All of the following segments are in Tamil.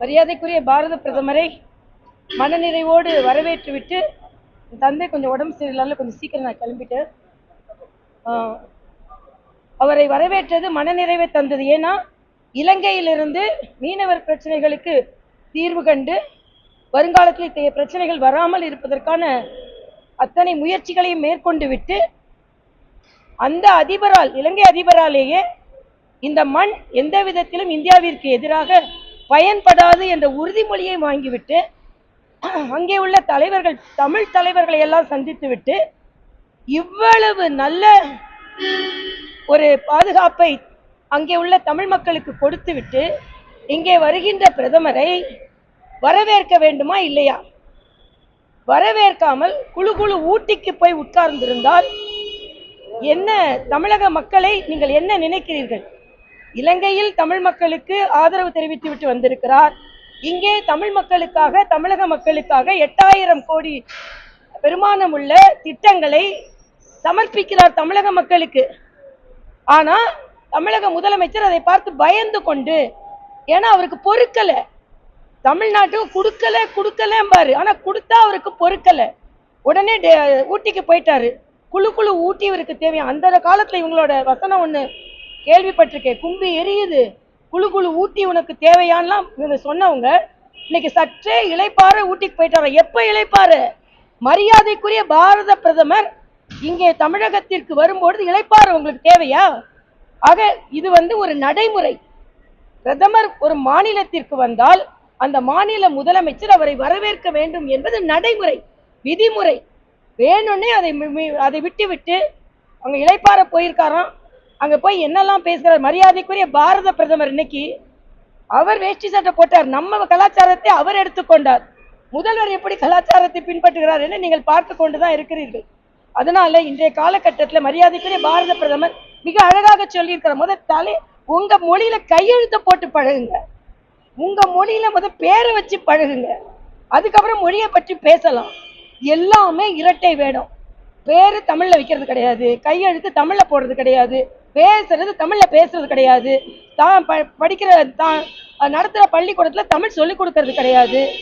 மரியாதைக்குரிய பாரத பிரதமரை மனநிறைவோடு வரவேற்றுவிட்டு என் தந்தை கொஞ்சம் உடம்பு சரியில்லாத கொஞ்சம் சீக்கிரம் நான் கிளம்பிட்டேன். ஆஹ் அவரை வரவேற்றது மனநிறைவை தந்தது. ஏன்னா இலங்கையிலிருந்து மீனவர் பிரச்சனைகளுக்கு தீர்வு கண்டு வருங்காலத்தில் இத்தகைய பிரச்சனைகள் வராமல் இருப்பதற்கான அத்தனை முயற்சிகளையும் மேற்கொண்டு விட்டு அந்த அதிபரால் இலங்கை அதிபராலேயே இந்த மண் எந்த விதத்திலும் இந்தியாவிற்கு எதிராக பயன்படாது என்ற உறுதிமொழியை வாங்கிவிட்டு அங்கே உள்ள தலைவர்கள் தமிழ் தலைவர்களை எல்லாம் சந்தித்துவிட்டு இவ்வளவு நல்ல ஒரு பாதுகாப்பை அங்கே உள்ள தமிழ் மக்களுக்கு கொடுத்துவிட்டு இங்கே வருகின்ற பிரதமரை வரவேற்க வேண்டுமா இல்லையா? வரவேற்காமல் குழு குழு ஊட்டிக்கு போய் உட்கார்ந்திருந்தால் என்ன தமிழக மக்களை நீங்கள் என்ன நினைக்கிறீர்கள்? இலங்கையில் தமிழ் மக்களுக்கு ஆதரவு தெரிவித்துவிட்டு வந்திருக்கிறார். இங்கே தமிழ் மக்களுக்காக தமிழக மக்களுக்காக எட்டாயிரம் கோடி பெருமானம் உள்ள திட்டங்களை சமர்ப்பிக்கிறார் தமிழக மக்களுக்கு. ஆனா தமிழக முதலமைச்சர் அதை பார்த்து பயந்து கொண்டு ஏன்னா அவருக்கு பொறுக்கல. தமிழ்நாட்டுக்கு கொடுக்கல கொடுக்கலம்பாரு. ஆனா கொடுத்தா அவருக்கு பொறுக்கல. உடனே டே- ஊட்டிக்கு போயிட்டாரு. குழு குழு ஊட்டி இவருக்கு தேவையான அந்த காலத்துல இவங்களோட வசனம் ஒண்ணு கேள்விப்பட்டிருக்கேன். கும்பி எரியுது. குழு குழு ஊட்டி உனக்கு தேவையான்லாம் இவங்க சொன்னவங்க இன்னைக்கு சற்றே இளைப்பாற ஊட்டிக்கு போயிட்டாரு? எப்போ இளைப்பாறு? மரியாதைக்குரிய பாரத பிரதமர் இங்கே தமிழகத்திற்கு வரும்பொழுது இளைப்பாறு உங்களுக்கு தேவையா? ஆக இது வந்து ஒரு நடைமுறை. பிரதமர் ஒரு மாநிலத்திற்கு வந்தால் அந்த மாநில முதலமைச்சர் அவரை வரவேற்க வேண்டும் என்பது நடைமுறை விதிமுறை. வேணும்னே அதை மி- அதை விட்டு விட்டு அவங்க இழைப்பார போயிருக்காராம். அங்க போய் என்னெல்லாம் பேசுகிறார் மரியாதைக்குரிய பாரத பிரதமர் இன்னைக்கு அவர் வேஷ்டி சட்டை போட்டார். நம்ம கலாச்சாரத்தை அவர் எடுத்துக்கொண்டார். முதல்வர் எப்படி கலாச்சாரத்தை பின்பற்றுகிறார் என்று நீங்கள் பார்த்து கொண்டுதான் இருக்கிறீர்கள். அதனால இன்றைய காலகட்டத்தில் மரியாதைக்குரிய பாரத பிரதமர் மிக அழகாக சொல்லியிருக்கிறார். முதல் தலை உங்க மொழியில கையெழுத்த போட்டு பழகுங்க. உங்க மொழியில முத பேரை வச்சு பழகுங்க. அதுக்கப்புறம் மொழியை பற்றி பேசலாம். எல்லாமே இரட்டை வேடம். பேரு தமிழ்ல வைக்கிறது கிடையாது. கையெழுத்து தமிழ்ல போடுறது கிடையாது. பேசுறது தமிழ்ல பேசுறது கிடையாது. தான் ப- படிக்கிற தான் நடத்துற பள்ளிக்கூடத்துல தமிழ் சொல்லிக் கொடுக்கறது கிடையாது.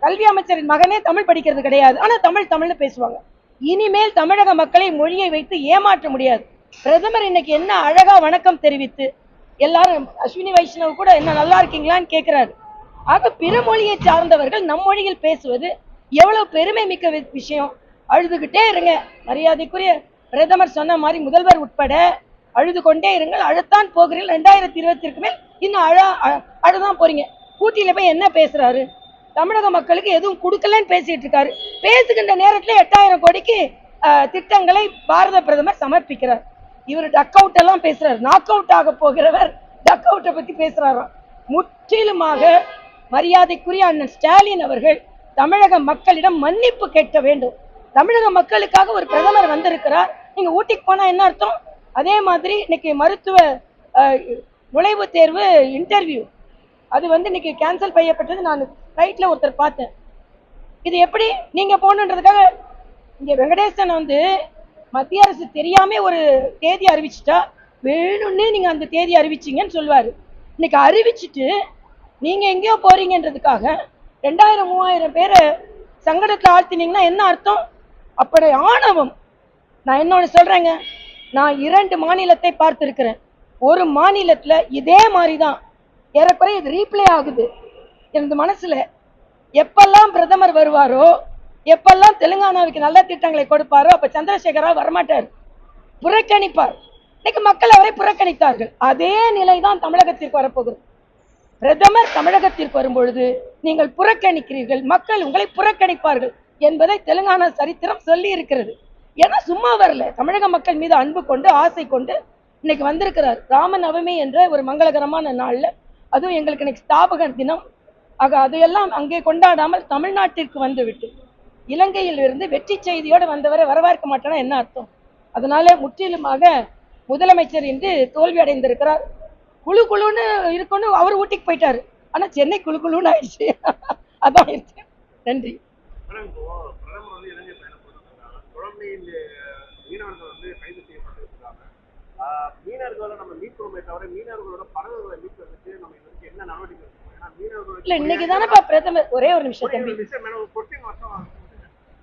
கல்வி அமைச்சரின் மகனே தமிழ் படிக்கிறது கிடையாது. ஆனா தமிழ் தமிழ்ல பேசுவாங்க. இனிமேல் தமிழக மக்களை மொழியை வைத்து ஏமாற்ற முடியாது. பிரதமர் இன்னைக்கு என்ன அழகா வணக்கம் தெரிவித்து எல்லாரும் அஸ்வினி வைஷ்ணவ் கூட என்ன நல்லா இருக்கீங்களான்னு கேட்கிறாரு ஆக பிற மொழியை சார்ந்தவர்கள் நம் மொழியில் பேசுவது எவ்வளவு பெருமை மிக்க விஷயம். அழுதுகிட்டே இருங்க. மரியாதைக்குரிய பிரதமர் சொன்ன மாதிரி முதல்வர் உட்பட அழுது கொண்டே இருங்கள். அழுத்தான் போகிறீர்கள். ரெண்டாயிரத்தி இருபத்திற்கு மேல் இன்னும் அழ அழுதான் போறீங்க. ஊட்டியில போய் என்ன பேசுறாரு? தமிழக மக்களுக்கு எதுவும் கொடுக்கலன்னு பேசிட்டு இருக்காரு. பேசுகின்ற நேரத்தில் எட்டாயிரம் கோடிக்கு திட்டங்களை பாரத பிரதமர் சமர்ப்பிக்கிறார். இவர் டக் அவுட் எல்லாம் பேசுறாரு. நாக் அவுட் ஆக போகிறவர் டக் அவுட்டை பத்தி பேசுறாராம். முற்றிலுமாக மரியாதைக்குரிய அண்ணன் ஸ்டாலின் அவர்கள் தமிழக மக்களிடம் மன்னிப்பு கேட்க வேண்டும். தமிழக மக்களுக்காக ஒரு பிரதமர் வந்திருக்கிறார். நீங்க ஊட்டிக்கு போனா என்ன அர்த்தம்? அதே மாதிரி இன்னைக்கு மருத்துவ அஹ், நுழைவுத் தேர்வு இன்டர்வியூ அது வந்து இன்னைக்கு கேன்சல் செய்யப்பட்டது. நான் ஃப்ளைட்ல ஒருத்தர் பார்த்தேன். இது எப்படி நீங்க போகணுன்றதுக்காக இங்க வெங்கடேசன் வந்து மத்திய அரசு தெரியாம ஒரு தேதி அறிவிச்சிட்டா வேணும்னே நீங்க அந்த தேதி அறிவிச்சிங்கன்னு சொல்லுவாரு. இன்னைக்கு அறிவிச்சிட்டு நீங்க எங்கேயோ போறீங்கன்றதுக்காக ரெண்டாயிரம் மூவாயிரம் பேரை சங்கடத்தில் ஆழ்த்தினீங்கன்னா என்ன அர்த்தம்? அப்படி ஆணவம். நான் இன்னொன்று சொல்றேங்க. நான் இரண்டு மாநிலத்தை பார்த்திருக்கிறேன். ஒரு மாநிலத்தில் இதே மாதிரி தான் ஏறக்குறைய இது ரீப்ளே ஆகுது. எனது மனசுல எப்பெல்லாம் பிரதமர் வருவாரோ எப்பெல்லாம் தெலுங்கானாவுக்கு நல்ல திட்டங்களை கொடுப்பாரோ அப்போ சந்திரசேகரா வரமாட்டார். புறக்கணிப்பார். இன்னைக்கு மக்கள் அவரை புறக்கணித்தார்கள். அதே நிலை தான் தமிழகத்திற்கு வரப்போகுது. பிரதமர் தமிழகத்திற்கு வரும்பொழுது நீங்கள் புறக்கணிக்கிறீர்கள். மக்கள் உங்களை புறக்கணிப்பார்கள் என்பதை தெலுங்கானா சரித்திரம் சொல்லி இருக்கிறது ஏன்னா சும்மா வரல. தமிழக மக்கள் மீது அன்பு கொண்டு ஆசை கொண்டு இன்னைக்கு வந்திருக்கிறார். ராம நவமி என்ற ஒரு மங்களகரமான நாள்ல. அதுவும் எங்களுக்கு இன்னைக்கு ஸ்தாபக தினம். ஆக அதையெல்லாம் அங்கே கொண்டாடாமல் தமிழ்நாட்டிற்கு வந்துவிட்டு இலங்கையில் இருந்து வெற்றி செய்தியோடு வந்தவரை வரவேற்க மாட்டேன்னா என்ன அர்த்தம்? அதனால முற்றிலுமாக முதலமைச்சர் இன்று தோல்வி அடைந்திருக்கிறார். குழு குழுன்னு இருக்குன்னு அவர் ஊட்டிக்கு போயிட்டாரு. ஆனா சென்னை குழு குழுன்னு ஆயிடுச்சு. அதான் ஆயிடுச்சு நன்றி மேடம் இப்போ பிரதமர் வந்து இலங்கை பயணம் போட்டிருக்காங்க தொடர்ந்து இந்த மீனவர்கள் வந்து கைது செய்யப்பட்டிருக்காங்க ஆஹ் மீனவர்களை நம்ம மீட்கிறோமே தவிர மீனவர்களோட படகுகளை மீட்கிறதுக்கு நம்ம இதுக்கு என்ன நடவடிக்கை? ஏன்னா மீனவர்கள் இல்ல இன்னைக்கு தானேப்பா பிரதமர் ஒரே ஒரு நிமிஷம் ஒரு தம்பி. விஷயம் மேடம், ஒரு question மட்டும்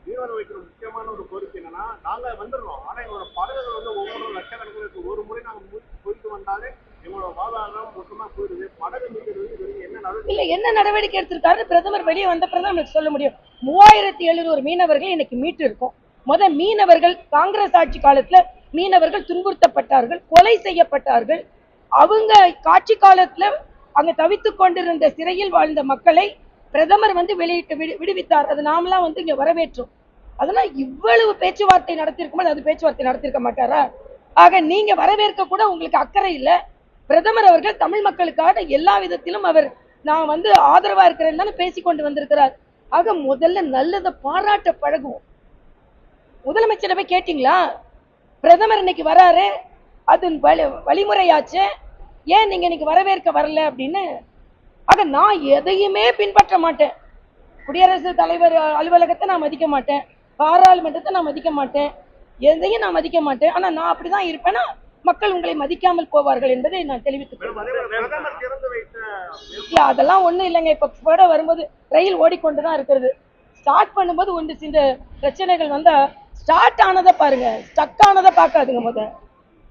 மீனவர்கள் வைக்கிற முக்கியமான ஒரு கோரிக்கை என்னன்னா நாங்க வந்துடுறோம். ஆனா எங்களோட படகுகள் வந்து ஒவ்வொரு லட்சக்கணக்கில் ஒரு முறை நாங்க போயிட்டு வந்தாலே எங்களோட வாழ்வாதாரம் மொத்தமா போயிடுது. படகு மீட்கிறது என்ன நடவடிக்கை இல்ல என்ன நடவடிக்கை எடுத்திருக்காரு பிரதமர் வெளியே வந்த பிறகு நமக்கு சொல்ல முடியும். மூவாயிரத்தி எழுநூறு மீனவர்கள் இன்னைக்கு மீட்டு இருக்கோம். முத மீனவர்கள் காங்கிரஸ் ஆட்சி காலத்துல மீனவர்கள் துன்புறுத்தப்பட்டார்கள் கொலை செய்யப்பட்டார்கள். அவங்க காட்சி காலத்துல அங்க தவித்து கொண்டிருந்த சிறையில் வாழ்ந்த மக்களை பிரதமர் வந்து வெளியிட்டு விடு விடுவித்தார். அது நாமெல்லாம் வந்து இங்க வரவேற்றோம். அதனால் இவ்வளவு பேச்சுவார்த்தை நடத்திருக்கும்போது அது பேச்சுவார்த்தை நடத்திருக்க மாட்டாரா? ஆக நீங்க வரவேற்க கூட உங்களுக்கு அக்கறை இல்ல. பிரதமர் அவர்கள் தமிழ் மக்களுக்காக எல்லா விதத்திலும் அவர் நான் வந்து ஆதரவா இருக்கிறேன்னு தானே பேசி கொண்டு வந்திருக்கிறார். ஆக முதல்ல நல்லதை பாராட்ட பழகுவோம். முதலமைச்சரை போய் கேட்டீங்களா? பிரதமர் இன்னைக்கு வராரு. அது வழி வழிமுறையாச்சு. ஏன் நீங்க இன்னைக்கு வரவேற்க வரல அப்படின்னு? ஆக நான் எதையுமே பின்பற்ற மாட்டேன். குடியரசுத் தலைவர் அலுவலகத்தை நான் மதிக்க மாட்டேன். பாராளுமன்றத்தை நான் மதிக்க மாட்டேன். எதையும் நான் மதிக்க மாட்டேன். ஆனா நான் அப்படிதான் இருப்பேன்னா மக்கள் உங்களை மதிக்காமல் போவார்கள் என்பதை நான் தெரிவித்துக் மேடம், கொள்கிறேன். அதே மாதிரி பிரதமர் திறந்து வைத்த இல்ல அதெல்லாம் ஒண்ணும் இல்லைங்க. இப்ப கூட வரும்போது ரயில் ஓடிக்கொண்டு தான் இருக்கிறது. ஸ்டார்ட் பண்ணும்போது ஒன்று சில பிரச்சனைகள் வந்தா ஸ்டார்ட் ஆனதை பாருங்க. ஸ்டக் ஆனதை பார்க்காதுங்க முத.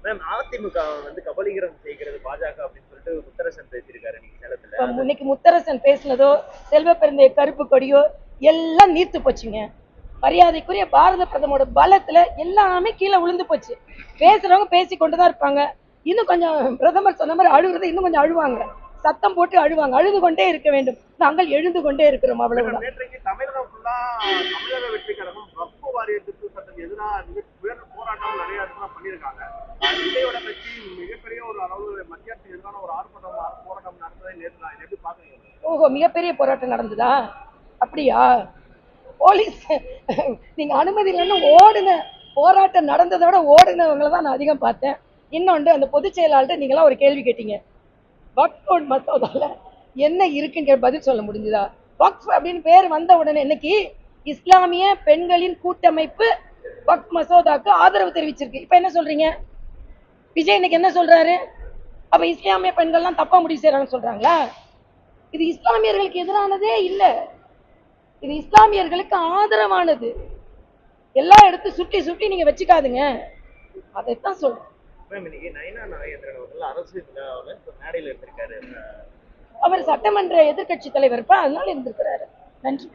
மேம் அதிமுக வந்து கபலீகரம் செய்கிறது பாஜக அப்படின்னு சொல்லிட்டு முத்தரசன் பேசியிருக்காரு நீங்க சேலத்துல. இன்னைக்கு முத்தரசன் பேசினதோ செல்வ பெருந்தைய கருப்பு கொடியோ எல்லாம் நீர்த்து போச்சுங்க. மரியாதைக்குரிய பாரத பிரதமரோட பலத்துல எல்லாமே கீழே விழுந்து போச்சு. பேசுறவங்க பேசி கொண்டுதான் இருப்பாங்க. இன்னும் கொஞ்சம் பிரதமர் சொன்ன மாதிரி அழுகுறது இன்னும் கொஞ்சம் அழுவாங்க. சத்தம் போட்டு அழுவாங்க. அழுது கொண்டே இருக்க வேண்டும். நாங்கள் எழுந்து கொண்டே இருக்கிறோம் அவ்வளவுதான். ஓஹோ மிகப்பெரிய போராட்டம் நடந்ததா? அப்படியா? போலீஸ் நீங்க அனுமதி இல்லைன்னு ஓடுன போராட்டம் நடந்ததை விட ஓடுனவங்களை தான் நான் அதிகம் பார்த்தேன். இன்னொன்று அந்த பொதுச் செயலாளர்கிட்ட நீங்களாம் ஒரு கேள்வி கேட்டீங்க. வக்ஃப் போர்டு மசோதால என்ன இருக்குன்னு பதில் சொல்ல முடிஞ்சுதா? வக்ஃப் அப்படின்னு பேர் வந்த உடனே இன்னைக்கு இஸ்லாமிய பெண்களின் கூட்டமைப்பு வக்ஃப் மசோதாக்கு ஆதரவு தெரிவிச்சிருக்கு. இப்போ என்ன சொல்றீங்க? விஜய் இன்னைக்கு என்ன சொல்றாரு? அப்போ இஸ்லாமிய பெண்கள்லாம் தப்பா முடிவு செய்கிறாங்கன்னு சொல்றாங்களா? இது இஸ்லாமியர்களுக்கு எதிரானதே இல்ல. இது இஸ்லாமியர்களுக்கு ஆதரவானது. எல்லா இடத்து சுட்டி சுட்டி நீங்க வச்சுக்காதுங்க. அதைத்தான் சொல்றேன். அவர் சட்டமன்ற எதிர்க்கட்சி தலைவர் அதனால இருந்திருக்கிறாரு. நன்றி.